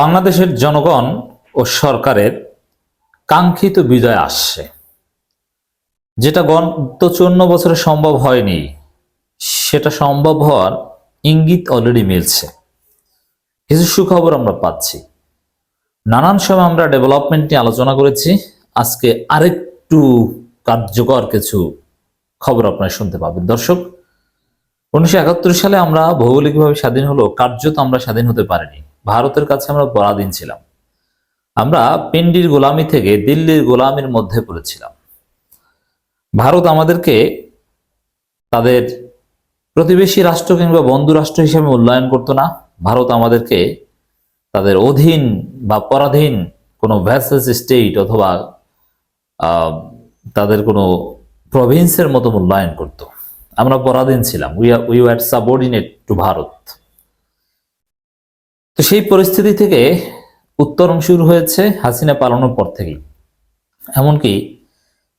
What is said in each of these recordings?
বাংলাদেশের জনগণ ও সরকারের কাঙ্ক্ষিত বিজয় আসছে। যেটা গত চুয়ান্ন বছরে সম্ভব হয়নি, সেটা সম্ভব হওয়ার ইঙ্গিত অলরেডি মিলছে। কিছু সুখবর আমরা পাচ্ছি। নানান সময় আমরা ডেভেলপমেন্ট নিয়ে আলোচনা করেছি। আজকে আরেকটু কার্যকর কিছু খবর আপনারা শুনতে পাবেন। দর্শক, উনিশশো একাত্তর সালে আমরা ভৌগোলিকভাবে স্বাধীন হলো কার্যত আমরা স্বাধীন হতে পারিনি। ভারতের কাছে আমরা পরাধীন ছিলাম। আমরা পিন্ডির গোলামি থেকে দিল্লির গোলামির মধ্যে পড়েছিলাম। ভারত আমাদেরকে তাদের প্রতিবেশী রাষ্ট্র কিংবা বন্ধু রাষ্ট্র হিসেবে মূল্যায়ন করতো না। ভারত আমাদেরকে তাদের অধীন বা পরাধীন কোনো ভ্যাসেস স্টেট অথবা তাদের কোনো প্রভিন্সের মতো মূল্যায়ন করত। আমরা পরাধীন ছিলাম। We we are subordinate to Bharat. সেই পরিস্থিতি থেকে উত্তরণ শুরু হয়েছে হাসিনা পালানোর পর থেকেই। এমনকি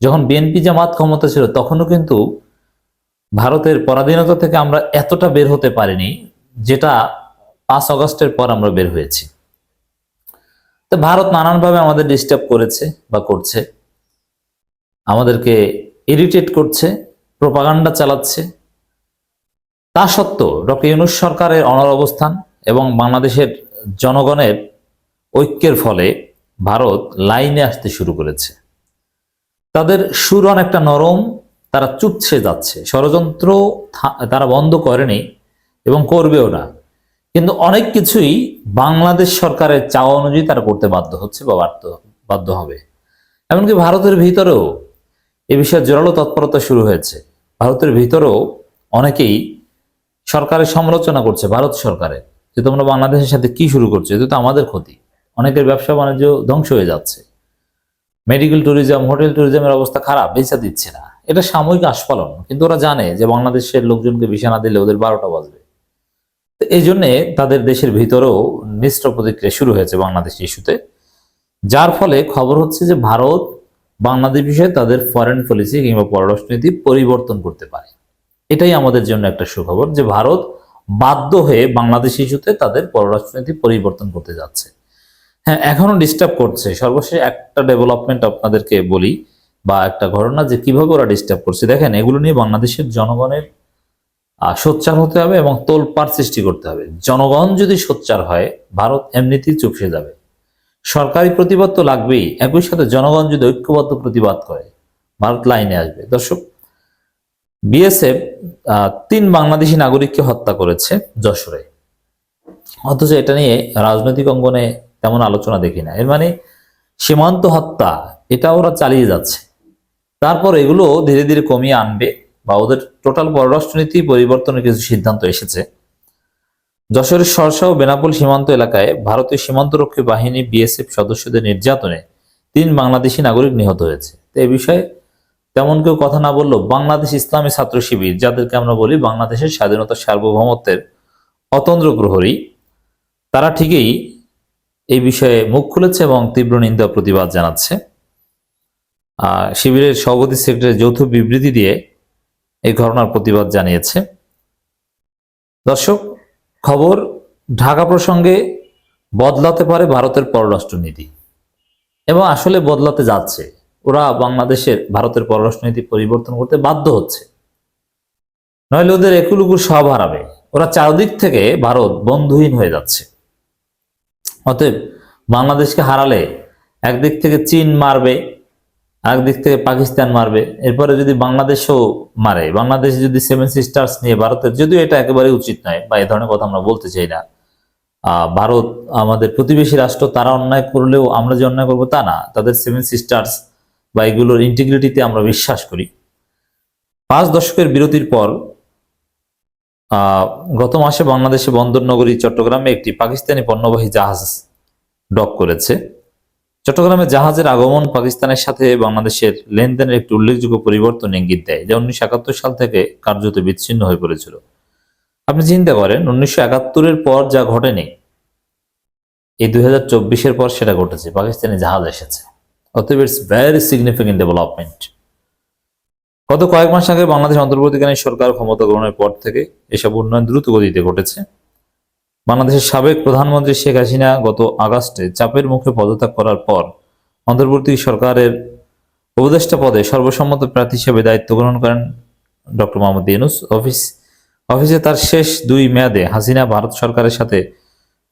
যখন বিএনপি জামাত ক্ষমতা ছিল, তখনও কিন্তু ভারতের পরাধীনতা থেকে আমরা এতটা বের হতে পারিনি, যেটা পাঁচ অগস্টের পর আমরা বের হয়েছি। তো ভারত নানানভাবে আমাদের ডিস্টার্ব করেছে বা করছে। আমাদেরকে ইরিটেট করছে প্রপাগান্ডা চালাচ্ছে। তা সত্ত্বেও ডক্টর ইউনুস সরকারের অনর অবস্থান এবং বাংলাদেশের জনগণের ঐক্যের ফলে ভারত লাইনে আসতে শুরু করেছে। তাদের সুর অনেকটা নরম, তারা চুপছে যাচ্ছে। ষড়যন্ত্র তারা বন্ধ করেনি এবং করবেও না। কিন্তু অনেক কিছুই বাংলাদেশ সরকারের চাওয়া অনুযায়ী তারা করতে বাধ্য হচ্ছে বা বাধ্য বাধ্য হবে। এমনকি ভারতের ভিতরেও এ বিষয়ে জোরালো তৎপরতা শুরু হয়েছে। ভারতের ভিতরেও অনেকেই সরকারের সমালোচনা করছে, ভারত সরকারের। যে তোমরা বাংলাদেশের সাথে কি শুরু করছ এটা তো আমাদের ক্ষতি। অনেকের ব্যবসা বাণিজ্য ধ্বংস হয়ে যাচ্ছে। মেডিকেল ট্যুরিজম হোটেল ট্যুরিজমের অবস্থা খারাপ বেচা দিচ্ছে না। এটা সাময়িক আস্ফালন, কিন্তু ওরা জানে যে বাংলাদেশের লোকজনকে ভিসা না দিলে ওদের বারোটা বাজবে। এই জন্যে তাদের দেশের ভিতরেও মিশ্র প্রতিক্রিয়া শুরু হয়েছে বাংলাদেশ ইস্যুতে। যার ফলে খবর হচ্ছে যে ভারত বাংলাদেশ বিষয়ে তাদের ফরেন পলিসি কিংবা পররাষ্ট্রনীতি পরিবর্তন করতে পারে। এটাই আমাদের জন্য একটা সুখবর যে ভারত বাধ্য হয়ে বাংলাদেশ ইস্যুতে তাদের পররাষ্ট্রনীতি পরিবর্তন করতে যাচ্ছে। হ্যাঁ এখনও ডিস্টার্ব করছে। সর্বশেষ একটা ডেভেলপমেন্ট আপনাদেরকে বলি বা একটা ঘটনা যে কীভাবে ওরা ডিস্টার্ব করছে। দেখেন, এগুলো নিয়ে বাংলাদেশের জনগণের সোচ্চার হতে হবে এবং তোলপাড় সৃষ্টি করতে হবে। জনগণ যদি সোচ্চার হয়, ভারত এমনিতেই চুপসে যাবে। সরকারি প্রতিবাদ তো লাগবেই। একই সাথে জনগণ যদি ঐক্যবদ্ধ প্রতিবাদ করে, ভারত লাইনে আসবে। দর্শক বিএসএফ তিন বাংলাদেশি নাগরিককে হত্যা করেছে যশোরে। অথচ এটা নিয়ে রাজনৈতিক অঙ্গনে তেমন আলোচনা দেখি না। এর মানে সীমান্ত হত্যা, এটা ওরা চালিয়ে যাচ্ছে। তারপর এগুলো ধীরে ধীরে কমিয়ে আনবে বা ওদের টোটাল পররাষ্ট্রনীতি পরিবর্তনের কিছু সিদ্ধান্ত এসেছে। যশোরের সরসা ও বেনাপোল সীমান্ত এলাকায় ভারতীয় সীমান্তরক্ষী বাহিনী বিএসএফ সদস্যদের নির্যাতনে তিন বাংলাদেশি নাগরিক নিহত হয়েছে। তো এই বিষয়ে তেমন কেউ কথা না বললেও বাংলাদেশ ইসলামী ছাত্র শিবির, যাদেরকে আমরা বলি বাংলাদেশের স্বাধীনতা সার্বভৌমত্বের অতন্দ্র প্রহরী, তারা ঠিকই এই বিষয়ে মুখ খুলেছে এবং তীব্র নিন্দা প্রতিবাদ জানাচ্ছে। শিবিরের সভাপতি সেক্রেটারি যৌথ বিবৃতি দিয়ে এই ঘটনার প্রতিবাদ জানিয়েছে। দর্শক, খবর ঢাকা প্রসঙ্গে বদলাতে পারে ভারতের পররাষ্ট্রনীতি। এবং আসলে বদলাতে যাচ্ছে। ওরা বাংলাদেশের ভারতের পররাষ্ট্রনীতি পরিবর্তন করতে বাধ্য হচ্ছে। নইলে ওদের একুলুকুর সব হারাবে। ওরা চারদিক থেকে ভারত বন্ধুহীন হয়ে যাচ্ছে। অতএব বাংলাদেশকে হারালে একদিক থেকে চীন মারবে, একদিক থেকে পাকিস্তান মারবে। এরপরে যদি বাংলাদেশও মারে, বাংলাদেশ যদি সেভেন সিস্টার্স নিয়ে ভারতের, যদিও এটা একেবারে উচিত নয় বা এ ধরনের কথা আমরা বলতে চাই না ভারত আমাদের প্রতিবেশী রাষ্ট্র, তারা অন্যায় করলেও আমরা যে অন্যায় করব তা না। তাদের সেভেন সিস্টার্স বা এগুলোর ইন্টিগ্রিটিতে আমরা বিশ্বাস করি। পাঁচ দশকের বিরতির পর গত মাসে বাংলাদেশে বন্দর নগরী চট্টগ্রামে একটি পাকিস্তানি পণ্যবাহী জাহাজ ডক করেছে। চট্টগ্রামে জাহাজের আগমন পাকিস্তানের সাথে বাংলাদেশের লেনদেনের একটি উল্লেখযোগ্য পরিবর্তন ইঙ্গিত দেয়, যা উনিশশো একাত্তর সাল থেকে কার্যত বিচ্ছিন্ন হয়ে পড়েছিল। আপনি চিন্তা করেন, উনিশশো একাত্তরের পর যা ঘটেনি, এই দুই হাজার পর সেটা ঘটেছে, পাকিস্তানি জাহাজ এসেছে। অতএব ইটস ভেরি সিগনিফিকেন্ট ডেভেলপমেন্ট গত কয়েক মাস আগে বাংলাদেশ অন্তর্বর্তীকালীন সরকার ক্ষমতা গ্রহণের পর থেকে এসব উন্নয়ন দ্রুত গতিতে ঘটেছে। বাংলাদেশের সাবেক প্রধানমন্ত্রী শেখ হাসিনা গত আগস্টে চাপের মুখে পদত্যাগ করার পর অন্তর্বর্তী সরকারের উপদেষ্টা পদে সর্বসম্মত প্রার্থী হিসেবে দায়িত্ব গ্রহণ করেন ডক্টর মোহাম্মদ ইউনুস। অফিস, অফিসে তার শেষ দুই মেয়াদে হাসিনা ভারত সরকারের সাথে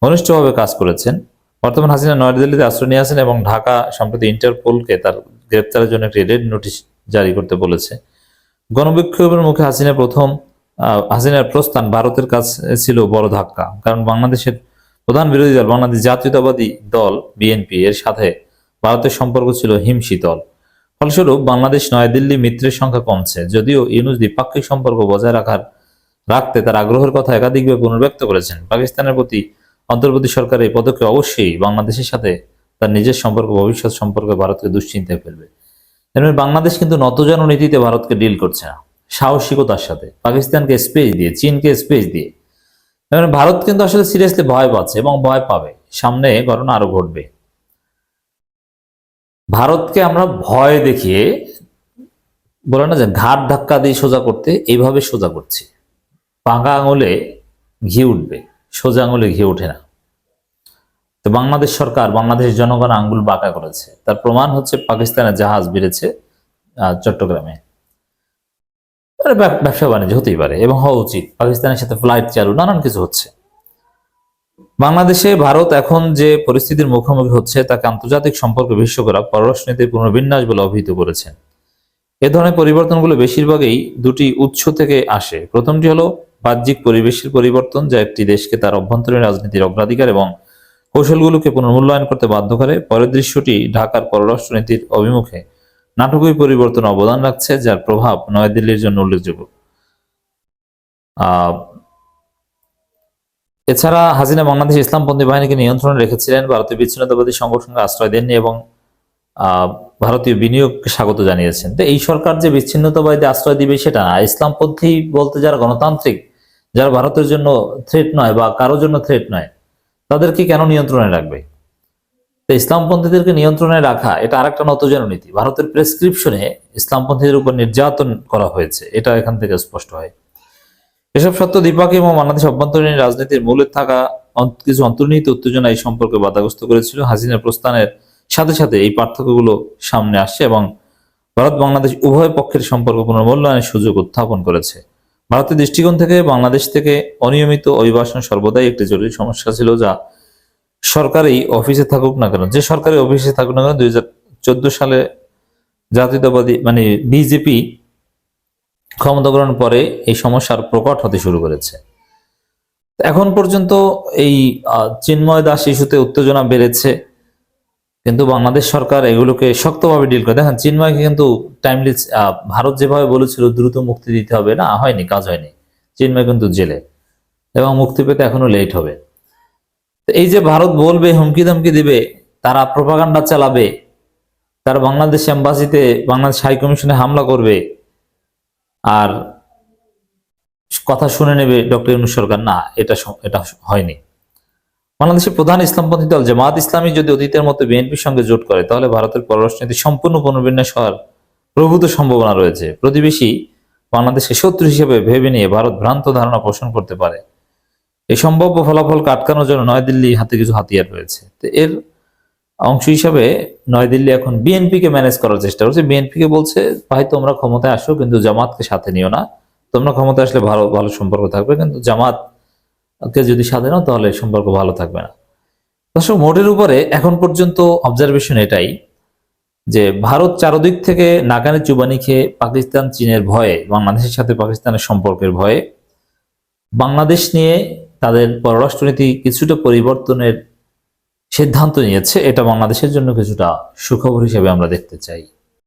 ঘনিষ্ঠভাবে কাজ করেছেন। বর্তমান হাসিনা নয়াদিল্লিতে আশ্রয় নিয়ে আছেন এবং ঢাকা, সম্প্রতি ইন্টারপোলকে তার গ্রেপ্তারের জন্য একটি রেড নোটিশ জারি করতে বলেছে। গণবিক্ষোভের মুখে হাসিনা প্রথম হাসিনার প্রস্থান ভারতের কাছে ছিল বড় ধাক্কা, কারণ বাংলাদেশের প্রধান বিরোধী দল, বাংলাদেশ জাতীয়তাবাদী দল, বিএনপি, এর সাথে ভারতের সম্পর্ক ছিল হিমশীতল। ফলস্বরূপ, বাংলাদেশ নয়াদিল্লি মিত্রের সংখ্যা কমছে, যদিও ইউনুস দ্বিপাক্ষিক সম্পর্ক বজায় রাখার, রাখতে তার আগ্রহের কথা একাধিকভাবে পুনর্ব্যক্ত করেছেন। পাকিস্তানের প্রতি অন্তর্বর্তী সরকার এই পদক্ষেপ অবশ্যই বাংলাদেশের সাথে তার নিজের সম্পর্ক, ভবিষ্যৎ সম্পর্কে ভারতকে দুশ্চিন্তায় ফেলবে। তেমনি বাংলাদেশ কিন্তু নতজন নীতিতে ভারতকে ডিল করছে না। সাহসিকতার সাথে। পাকিস্তানকে স্পেস দিয়ে, চীনকে স্পেস দিয়ে। এবার ভারত কিন্তু আসলে সিরিয়াসলি ভয় পাচ্ছে এবং ভয় পাবে। সামনে ঘটনা আরও ঘটবে। ভারতকে আমরা ভয় দেখিয়ে বলে না যে ঘাট ধাক্কা দিয়ে সোজা করতে এইভাবে সোজা করছি। পাকা আঙুলে ঘি উঠবে। সোজা আঙুলে ঘি ওঠে না। তো বাংলাদেশ সরকার, বাংলাদেশের জনগণ আঙ্গুল বাঁকা করেছে। তার প্রমাণ হচ্ছে পাকিস্তানের জাহাজ বেড়েছে চট্টগ্রামে। ব্যবসা বাণিজ্য হতেই পারে এবং হওয়া উচিত। পাকিস্তানের সাথে ফ্লাইট চালু নানান কিছু হচ্ছে। বাংলাদেশে ভারত এখন যে পরিস্থিতির মুখোমুখি হচ্ছে, তাকে আন্তর্জাতিক সম্পর্ক বিশ্বকরা পররাষ্ট্রনীতির পুনর্বিন্যাস বলে অভিহিত করেছেন। এ ধরনের পরিবর্তনগুলো বেশিরভাগই দুটি উৎস থেকে আসে। প্রথমটি হলো বাহ্যিক পরিবেশের পরিবর্তন, যা একটি দেশকে তার অভ্যন্তরীণ রাজনীতির অগ্রাধিকার এবং কৌশলগুলোকে পুনর্মূল্যায়ন করতে বাধ্য করে পরের দৃশ্যটি ঢাকার পররাষ্ট্রনীতির অভিমুখে নাটকীয় পরিবর্তন অবদান রাখছে, যার প্রভাব নয়াদিল্লির জন্য উল্লেখযোগ্য। এছাড়া হাসিনা বাংলাদেশ ইসলামপন্থী বাহিনীকে নিয়ন্ত্রণে রেখেছিলেন, ভারতীয় বিচ্ছিন্নতাবাদী সংগঠনকে আশ্রয় দেননি এবং ভারতীয় বিনিয়োগকে স্বাগত জানিয়েছেন। তো এই সরকার যে বিচ্ছিন্নতাবাদী আশ্রয় দিবে সেটা না। ইসলামপন্থী বলতে যারা গণতান্ত্রিক, যারা ভারতের জন্য থ্রেট নয় বা কারোর জন্য থ্রেট নয় তাদেরকে কেন নিয়ন্ত্রণে রাখবে? তো ইসলামপন্থীদেরকে নিয়ন্ত্রণে রাখা, এটা আরেকটা নতজন নীতি। ভারতের প্রেসক্রিপশনে ইসলামপন্থীদের উপর নির্যাতন করা হয়েছে, এটা এখান থেকে স্পষ্ট হয়। এসব সত্য দ্বিপাক্ষিক এবং বাংলাদেশ অভ্যন্তরীণ রাজনীতির মূলে থাকা কিছু অন্তর্নিহিত উত্তেজনা এই সম্পর্কে বাধাগ্রস্ত করেছিল। হাসিনার প্রস্থানের সাথে সাথে এই পার্থক্যগুলো সামনে আসছে এবং ভারত বাংলাদেশ উভয় পক্ষের সম্পর্ক পুনর্মূল্যায়নের সুযোগ উত্থাপন করেছে। ভারতের দৃষ্টিকোণ থেকে বাংলাদেশ থেকে অনিয়মিত অভিবাসন সর্বদাই একটি জরুরি সমস্যা ছিল যা সরকারি অফিসে থাকুক না কেন, যে সরকারি অফিসে থাকুক না কেন, দুই হাজার চোদ্দ সালে জাতীয়তাবাদী মানে বিজেপি ক্ষমতা গ্রহণ পরে এই সমস্যার প্রকট হতে শুরু করেছে। এখন পর্যন্ত এই চিন্ময় দাস ইস্যুতে উত্তেজনা বেড়েছে। কিন্তু বাংলাদেশ সরকার এগুলোকে শক্তভাবে ডিল করে। দেখেন চিন্ময়কে কিন্তু টাইমলি ভারত যেভাবে বলেছিল, দ্রুত মুক্তি দিতে হবে, না, হয়নি, কাজ হয়নি। চিন্ময় কিন্তু জেলে। এবং মুক্তি পেতে এখনও লেট হবে। এই যে ভারত বলবে, হুমকি ধমকি দিবে, তারা প্রপাগান্ডা চালাবে, তারা বাংলাদেশ এম্বাসিতে বাংলাদেশ হাই কমিশনে হামলা করবে, আর কথা শুনে নেবে ডক্টর ইউনুস সরকার, না, এটা এটা হয়নি। বাংলাদেশের প্রধান ইসলামপন্থী দল জামাত ইসলামী যদি অতীতের মতো বিএনপির সঙ্গে জোট করে, তাহলে ভারতের পররাষ্ট্রনীতি সম্পূর্ণ পুনর্বিন্যাস হওয়ার প্রভূত সম্ভাবনা রয়েছে। প্রতিবেশী বাংলাদেশকে শত্রু হিসেবে ভেবে নিয়ে ভারত ভ্রান্ত ধারণা পোষণ করতে পারে। এই সম্ভাব্য ফলাফল আটকানোর জন্য নয়াদিল্লি হাতে কিছু হাতিয়ার রয়েছে। তো এর অংশ হিসাবে নয়াদিল্লি এখন বিএনপিকে ম্যানেজ করার চেষ্টা করছে। বিএনপিকে বলছে, ভাই, তোমরা ক্ষমতায় আসো, কিন্তু জামাতকে সাথে নিও না। তোমরা ক্ষমতায় আসলে ভালো ভালো সম্পর্ক থাকবে, কিন্তু জামাতকে যদি সাথে নাও, তাহলে সম্পর্ক ভালো থাকবে না। দর্শক, মোটের উপরে এখন পর্যন্ত অবজারভেশন এটাই যে ভারত চারদিক থেকে নাগানি চুবানি খেয়ে পাকিস্তান, চীনের ভয়ে, বাংলাদেশের সাথে পাকিস্তানের সম্পর্কের ভয়ে বাংলাদেশ নিয়ে তাদের পররাষ্ট্রনীতি কিছুটা পরিবর্তনের সিদ্ধান্ত নিয়েছে। এটা বাংলাদেশের জন্য কিছুটা সুখবর হিসেবে আমরা দেখতে চাই।